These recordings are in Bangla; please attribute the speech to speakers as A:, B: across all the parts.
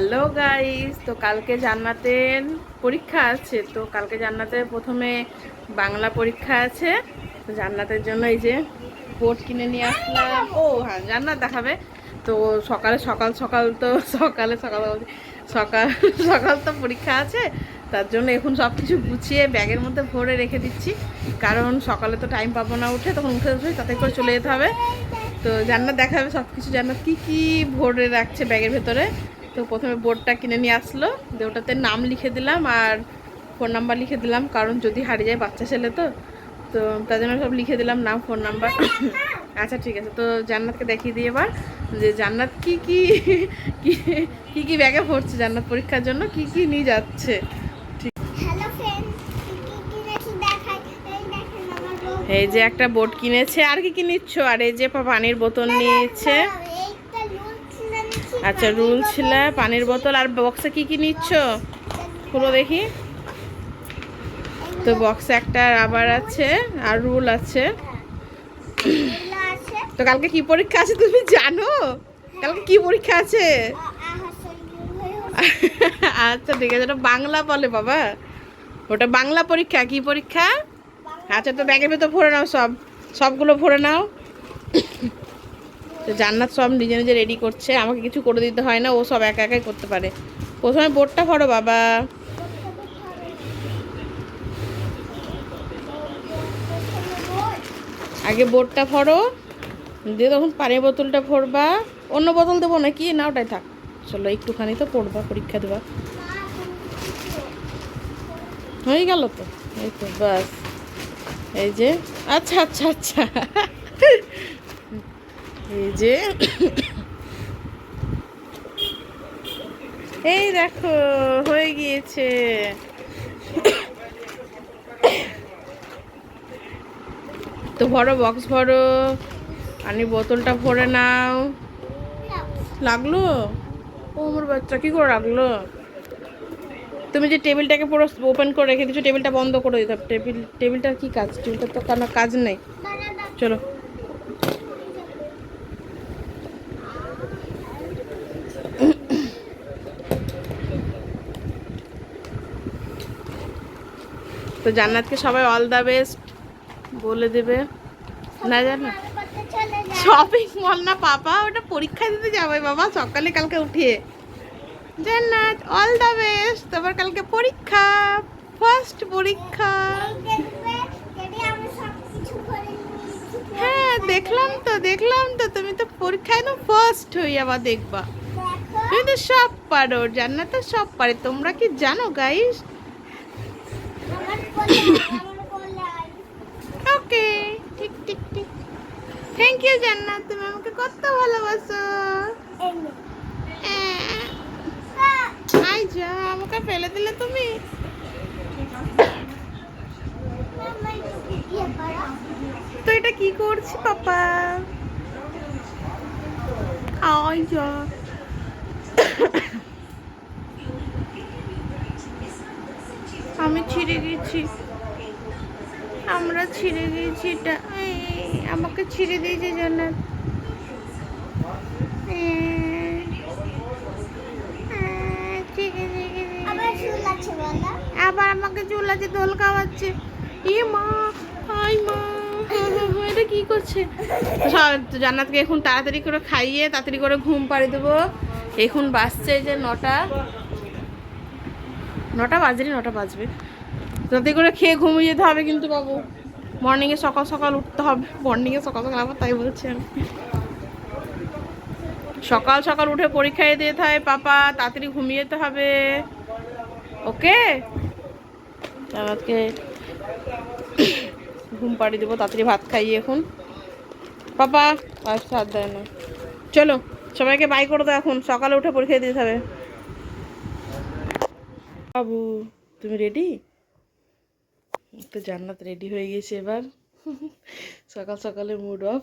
A: হ্যালো গাইস, তো কালকে জান্নাতের পরীক্ষা আছে, তো কালকে জান্নাতের প্রথমে বাংলা পরীক্ষা আছে, তো জান্নাতের জন্য এই যে বোর্ড কিনে নিয়ে আসলাম। ও হ্যাঁ জান্নাত দেখাবে। তো সকালে সকাল সকাল তো সকালে সকাল সকাল সকাল তো পরীক্ষা আছে, তার জন্য এখন সব কিছু গুছিয়ে ব্যাগের মধ্যে ভরে রেখে দিচ্ছি। কারণ সকালে তো টাইম পাবো না উঠে, তখন উঠে উঠে তাতে করে চলে যেতে হবে। তো জান্নাত দেখাবে সব কিছু জান্নাত কী কী ভরে রাখছে ব্যাগের ভেতরে? তো প্রথমে বোর্ডটা কিনে নিয়ে আসলো দিয়ে ওটাতে নাম লিখে দিলাম আর ফোন নাম্বার লিখে দিলাম কারণ যদি হারিয়ে যায় বাচ্চা ছেলে তো। তো তার জন্য সব লিখে দিলাম নাম ফোন নাম্বার। আচ্ছা ঠিক আছে। তো জান্নাতকে দেখিয়ে দিই এবার যে জান্নাত কি কি কি কি ব্যাগে পড়ছে জান্নাত পরীক্ষার জন্য? কি কি নিয়ে যাচ্ছে?
B: এই
A: যে একটা বোর্ড কিনেছে। আর কি কি নিচ্ছ? আর এই যে পানির বোতল নিয়েছে
B: এইটা রুল ছিল নিচ্ছি
A: আচ্ছা রুল ছিল পানির বোতল। আর বক্সে কি কি নিচ্ছ? খুলো দেখি। তো বক্সে একটা রাবার আছে আর রুল আছে। তো কালকে কি পরীক্ষা আছে তুমি জানো? কালকে কি পরীক্ষা আছে? আচ্ছা ঠিক আছে, ওটা বাংলা বলে বাবা। ওটা বাংলা পরীক্ষা, কি পরীক্ষা? আচ্ছা তো ব্যাগের ভেতর ভরে নাও সব। সবগুলো ভরে নাও। তো জান্নাত সব নিজে নিজে রেডি করছে। আমাকে কিছু করে দিতে হয় না, ও সব একা একাই করতে পারে। প্রথমে বোর্ডটা ভরো বাবা। আগে বোর্ডটা ভরো। দিয়ে তখন পানির বোতলটা ভরবা। অন্য বোতল দেবো নাকি না, ওটাই থাক। চলো, একটুখানি তো পড়বা, পরীক্ষা দেবা। হয়ে গেল তো? এই তো, বাস। এই যে আচ্ছা আচ্ছা আচ্ছা। যে এই দেখো হয়ে গিয়েছে। তো ভরো বক্স ভরো। পানির বোতলটা ভরে নাও। লাগল? ও আমার বাচ্চা কি করে রাখল তুমি যে টেবিলটাকে পুরো ওপেন করে রেখে দিচ্ছ টেবিলটা বন্ধ করে দিতে হবে। টেবিল টেবিলটার কি কাজ? টেবিলটার তো কোনো কাজ নেই। চলো। তো জান্নাতকে সবাই অল দ্য বেস্ট বলে দেবে। না, জানো? শপিং মল না, পাপা, ওটা পরীক্ষা দিতে যাবে বাবা, সকালে কালকে উঠিয়ে। জান্নাত অল দ্য বেস্ট তোমার কালকে পরীক্ষা ফার্স্ট পরীক্ষা। হ্যাঁ দেখলাম তো দেখলাম তো, তুমি তো পরীক্ষায় তো ফার্স্ট হই আবার দেখবা। তুমি তো সব পারো, জান্নাত সব পারে। তোমরা কি জানো গাইস ওকে ঠিক ঠিক ঠিক থ্যাংক ইউ জান্নাত তুমি আমাকে কত ভালোবাসো। আই যা আমাকে ফেলে দিলে তুমি? তো এটা কি করছি পাপা? আই যা আমি ছিঁড়ে গেছি। আমরা ছিঁড়ে গেছি এটা আমাকে ছিঁড়ে দিয়েছে জান্নাত। আবার আমাকে চুল আছে দোল খাওয়াচ্ছে। ই মা আই মা এটা কি করছে? জান্নাতকে এখন তাড়াতাড়ি করে খাইয়ে তাড়াতাড়ি করে ঘুম পাড়িয়ে দেবো। এখন বাজছে যে নটা। নটা বাজেনি নটা বাজবে। তাতে করে খেয়ে ঘুমিয়ে যেতে হবে কিন্তু বাবু। মর্নিংয়ে সকাল সকাল উঠতে হবে। মর্নিংয়ে সকাল সকাল আবার তাই বলছি আমি। সকাল সকাল উঠে পরীক্ষায় দিতে হয় পাপা, তাড়াতাড়ি ঘুমিয়ে যেতে হবে। ওকে? আমাকে ঘুম পাড়িয়ে দেবো, তাড়াতাড়ি ভাত খাইয়ে এখন। পাপা, আর দেয় না। চলো, সবাইকে বাই করে দাও এখন। সকালে উঠে পরীক্ষা দিতে হবে। বাবু, তুমি রেডি তো জান্নাত রেডি হয়ে গেছে এবার। সকাল সকালে mood off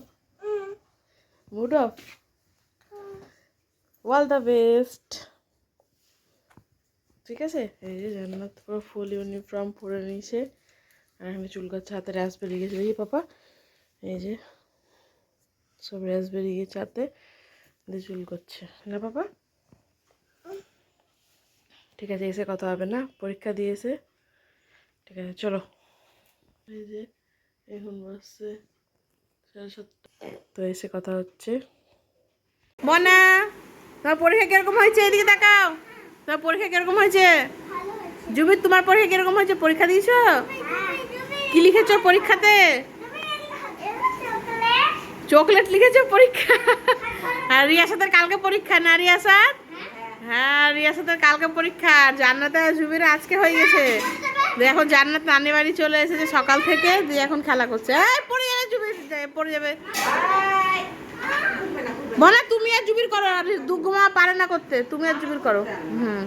A: mood off all the best ঠিক আছে? এই যে জান্নাত পুরো ফুল ইউনিফর্ম পরে নিয়েছে। আর এখানে চুল কাচ্ছে হাতে র্যাস বেরিয়ে গেছে দেখি পাপা, এই যে সব র্যাস বেরিয়ে গেছে হাতে। দিয়ে চুল করছে না পাপা? ঠিক আছে, এসে কথা হবে না। পরীক্ষা দিয়েছে। ঠিক আছে, চলো। এই যে এখন সাড়ে সাতটা। তো এসে কথা হচ্ছে। বনা তোমার পরীক্ষা কীরকম হয়েছে? এদিকে তাকাও। তোমার পরীক্ষা কীরকম হয়েছে? জুবির তোমার পরীক্ষা কীরকম হয়েছে? পরীক্ষা দিয়েছ? কি লিখেছো পরীক্ষাতে? চকলেট লিখেছো পরীক্ষা? আর রিয়াসাদের কালকে পরীক্ষা না রিয়াসাদ হ্যাঁ রিয়াসাদের কালকে পরীক্ষা। আর জান্নাতে জুবির আজকে হয়ে গেছে। দিয়ে এখন জান্নাত নানি বাড়ি চলে এসেছে সকাল থেকে, দিয়ে এখন খেলা করছে। এই, পড়ে যাবে, জুবির পড়ে যাবে। বলে, তুমি আর জুবির করো, আর দুগুমা পারে না করতে, তুমি আর জুবির করো। হুম।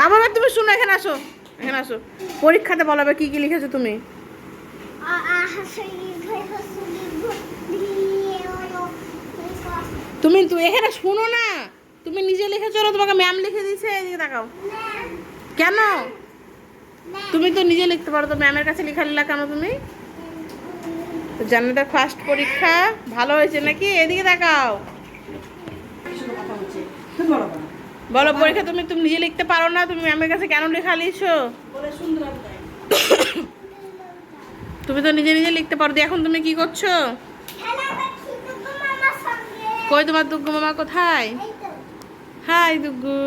A: বাবা মা তুমি শুনো, এখানে আসো এখানে আসো। পরীক্ষাতে বলাবে কি কি লিখেছো তুমি? তুমি তো এখানে শুনো না। তুমি নিজে লিখেছো না তোমাকে ম্যাম লিখে দিয়েছে? এদিকে তাকাও কেন? তুমি তো নিজে লিখতে পারো তো ম্যামের কাছে লেখা লিখলা কেন তুমি? তো ফার্স্ট পরীক্ষা ভালো হয়েছে নাকি? এদিকে তাকাও বলো পরীক্ষা তুমি তুমি নিজে লিখতে পারো না তুমি ম্যামের কাছে কেন লেখা লিখছো তুমি তো নিজে নিজে লিখতে পারো এখন তুমি কি করছ? কই তোমার দুগ্গু মামা কোথায়? হাই দুগ্গু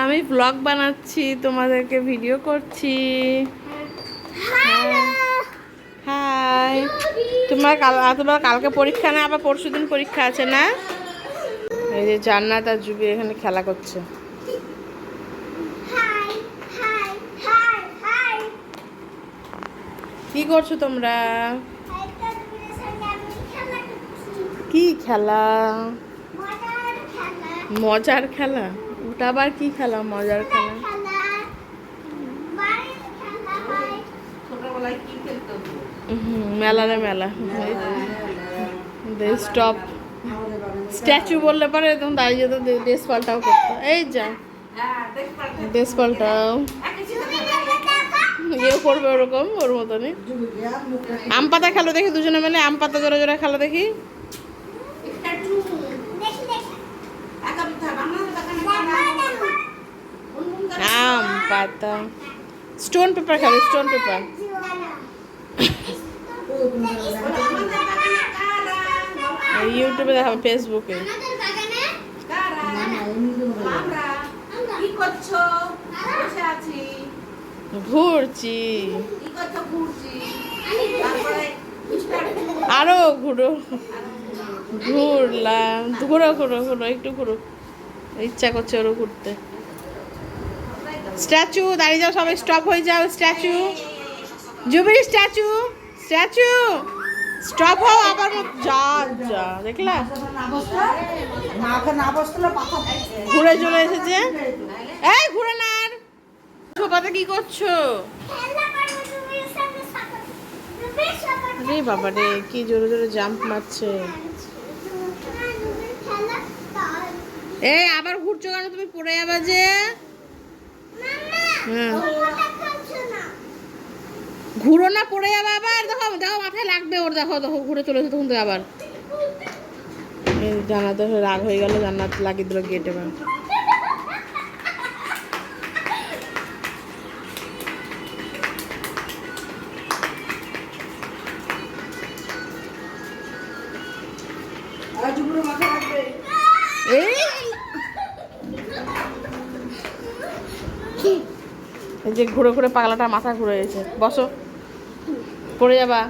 A: আমি ব্লগ বানাচ্ছি তোমাদেরকে ভিডিও করছি। হাই তোমার কাল তোমার কালকে পরীক্ষা না আবার পরশু দিন পরীক্ষা আছে না? এই যে জান্নাত আর জুবি এখানে খেলা করছে। কি করছ তোমরা? কি খেলা? মজার খেলা? ওটা আবার কি খেলা মজার খেলা? হুম, মেলা। রে মেলা স্টপ স্ট্যাচু বললে পরে একদম দাঁড়িয়ে যেত দেশ পাল্টাও করতো। এই যা। দেশ পাল্টাও। ইয়েও করবে ওরকম ওর মতনই। আম পাতা খেলো দেখি দুজনে মিলে? আম পাতা জোরে জোরে খেলো দেখি? পাতা স্টোন পেপার খেলো, স্টোন পেপার। ইউটিউবে দেখাবো, ফেসবুকে। ঘুরছি। আরও ঘুরো। ঘুরলাম। ঘুরো ঘুরো ঘুরো, একটু ঘুরো। ইচ্ছা করছে ওরও ঘুরতে। স্ট্যাচু, দাঁড়িয়ে যাও, সবাই স্টপ হয়ে যাও, স্ট্যাচু। জুবির স্ট্যাচু স্ট্যাচু। স্টপ হও আবার যা যা, দেখলা? ঘুরে চলে এসেছে। এই, ঘুরে না ছোপাতে কি করছ? রে বাবা রে কি জোরে জোরে জাম্প মারছে। এই, আবার ঘুরছো কেন? তুমি পড়ে যাবে যে। হুম ঘুরো না, পড়ে যাবে আবার। দেখো দেখো, মাথায় লাগবে ওর, দেখো দেখো, ঘুরে চলেছে তখন তো আবার। জানাতে রাগ হয়ে গেল, জান্নাত লাগিয়ে দিল গেটে ম্যাম যে ঘুরে ঘুরে পাগলাটা মাথা ঘুরে গেছে। বসো। পড়ে যাবা।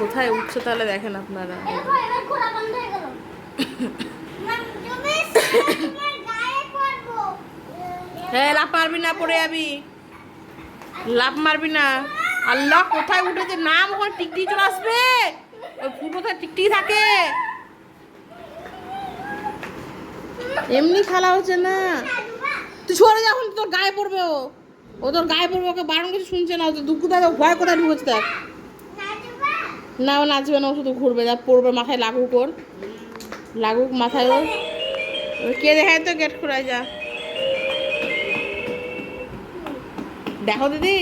A: কোথায় উঠছে তাহলে দেখেন আপনারা। হ্যাঁ লাভ মারবি না পড়ে যাবি। লাফ মারবি না। আল্লাহ কোথায় উঠেছে নাম ওখানে টিকটি চলে আসবে? ওই ফুটোতে টিকটি থাকে? এমনি খেলা হচ্ছে না। তুই সরে যখন তোর গায়ে পড়বে ও। ও তোর গায়ে পড়বে, ওকে বারণ কিছু শুনছে না। তো দুঃখ দেয় ভয় কোথায় ঢুকেছে দেখ। না, ও নাচবে না, ও শুধু ঘুরবে। যা পড়বে মাথায় লাগুক ওর। লাগুক মাথায় ওর। কে দেখায় তো? গেট খোলা যা। দেখো দিদি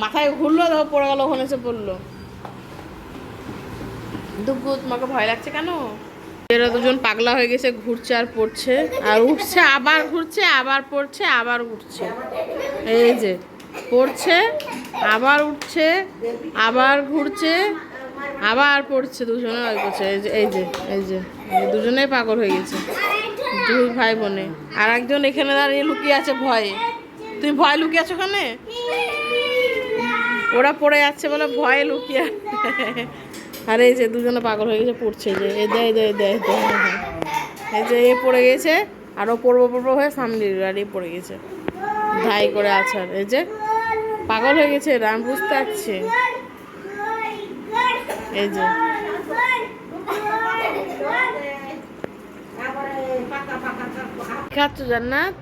A: মাথায় ঘুরলো দেখো পড়ে গেল, ওখানে এসে পড়ল। দুগ্গু তোমাকে ভয় লাগছে কেন? এরা দুজন পাগলা হয়ে গেছে, ঘুরছে আর পড়ছে। আর উঠছে, আবার ঘুরছে, আবার পড়ছে, আবার উঠছে। এই যে, পড়ছে, আবার উঠছে, আবার ঘুরছে, আবার পড়ছে, দুজনে করছে। এই যে এই যে এই যে এই যে, দুজনেই পাগল হয়ে গেছে। দুই ভাই বোনে। আর একজন এখানে দাঁড়িয়ে লুকিয়ে আছে ভয়ে। তুমি ভয় লুকিয়ে আছো ওখানে? ওরা পড়ে যাচ্ছে বলে ভয়ে লুকিয়ে। আর এই যে দুজনে পাগল হয়ে গেছে পড়ছে যে। এ দে এই দে এই দে এই যে এ পড়ে গেছে আরও পড়ব পড়ব হয়ে সামনে গাড়ি পড়ে গেছে। ধাই করে আছে আর। এই যে পাগল হয়ে গেছে এরা, আমি বুঝতে পারছি। এই যে। খাচ্ছ জান্নাত?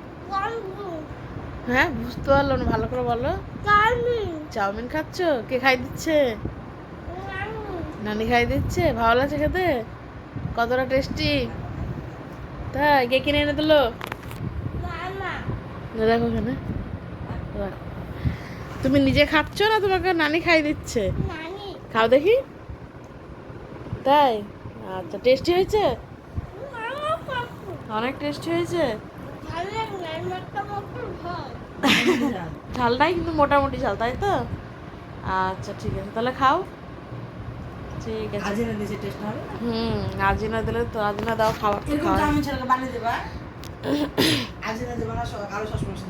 A: হ্যাঁ বুঝতে পারল না ভালো করে বলো। চাউমিন। খাচ্ছ? কে খাই দিচ্ছে? নানি। খাই দিচ্ছে? ভালো লাগছে খেতে? কতটা টেস্টি তাই কে কিনে এনে দিলো? দেখো ওখানে তুমি নিজে খাচ্ছ না তোমাকে নানি খাই দিচ্ছে? খাও দেখি। তাই? আচ্ছা টেস্টি হয়েছে? অনেক টেস্টি হয়েছে? ঝালটাই কিন্তু মোটামুটি ঝাল তাই তো? আচ্ছা ঠিক আছে তাহলে খাও। ঠিক আছে। হুম আজিনা দিলে তো আজিনা দাও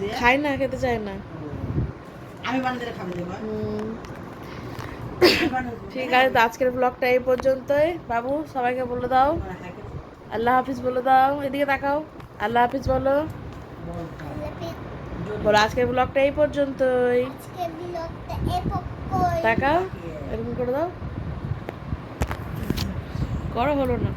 C: দিয়ে।
A: খাই না খেতে চাই না।
C: আমি বানিয়ে দিলে খাবে দেবা।
A: হুম,
C: আমি বানিয়ে দেবো।
A: ঠিক আছে তো আজকের ব্লগটা এই পর্যন্তই। বাবু সবাইকে বলে দাও।
C: হ্যাঁ, হ্যাঁ,
A: আল্লাহ হাফিজ বলে দাও। এদিকে তাকাও। আল্লাহ হাফিজ বলো। বলো আজকের ব্লগটা এই পর্যন্তই। টাকা এরকম করে দাও। করো হলো না।